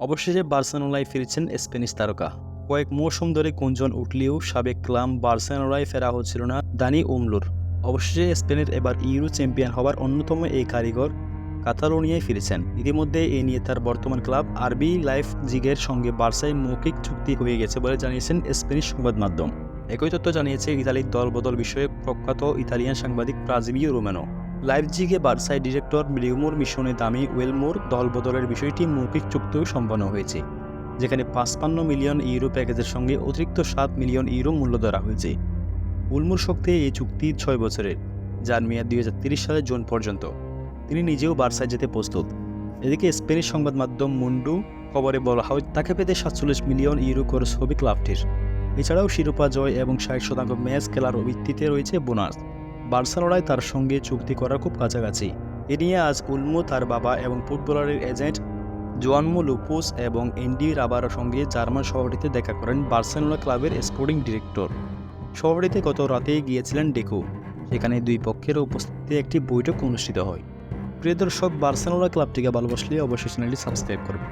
অবশেষে বার্সেলোনায় ফিরেছেন স্প্যানিশ তারকা। কয়েক মৌসুম ধরে গুঞ্জন উঠলেও সাবেক ক্লাম বার্সেলোনায় ফেরা হচ্ছিল না দানি উমলুর অবশেষে স্পেনের এবার ইউরো চ্যাম্পিয়ন হওয়ার অন্যতম এই কারিগর কাতালোনিয়ায় ফিরেছেন। ইতিমধ্যে এ নিয়ে তার বর্তমান ক্লাব আরবি লাইফ জিগের সঙ্গে বার্সায় মৌখিক চুক্তি হয়ে গেছে বলে জানিয়েছেন স্প্যানিশ সংবাদ মাধ্যম। একই তথ্য জানিয়েছে ইতালির দলবদল বিষয়ে প্রখ্যাত ইতালিয়ান সাংবাদিক প্রাজিবিও রোমেনো। লাইভজিগে বার্সাই ডিরেক্টর লিউমোর মিশনে দামি ওয়েলমোর দলবদলের বিষয়টি মৌখিক চুক্তিও সম্পন্ন হয়েছে, যেখানে পাঁচপান্ন মিলিয়ন ইউরো প্যাকেজের সঙ্গে অতিরিক্ত সাত মিলিয়ন ইউরো মূল্য ধরা হয়েছে। উলমুর শক্তি এই চুক্তি ছয় বছরের, যার মেয়াদ দুই সালের জুন পর্যন্ত। তিনি নিজেও বার্সায় যেতে প্রস্তুত। এদিকে স্পেনিশ সংবাদ মাধ্যম মুন্ডু খবরে বলা হয়, তাকে পেতে সাতচল্লিশ মিলিয়ন ইউরো খরচ হবে ক্লাবটির। এছাড়াও শিরোপা জয় এবং ষাট শতাংশ ম্যাচ খেলার ভিত্তিতে রয়েছে বোনাস। বার্সেলোনায় তার সঙ্গে চুক্তি করার খুব কাছাকাছি। এ নিয়ে আজ উলমো তার বাবা এবং ফুটবলারের এজেন্ট জোয়ানমো লুপুস এবং এন্ডি রাবারের সঙ্গে জার্মান শহরটিতে দেখা করেন বার্সেলোনা ক্লাবের স্পোর্টিং ডিরেক্টর। শহরটিতে গত রাতেই গিয়েছিলেন ডেকো। সেখানে দুই পক্ষের উপস্থিতিতে একটি বৈঠক অনুষ্ঠিত হয়। প্রিয় দর্শক, বার্সেলোনা ক্লাবটিকে ভালোবাসলে অবশ্যই চ্যানেলটি সাবস্ক্রাইব করবে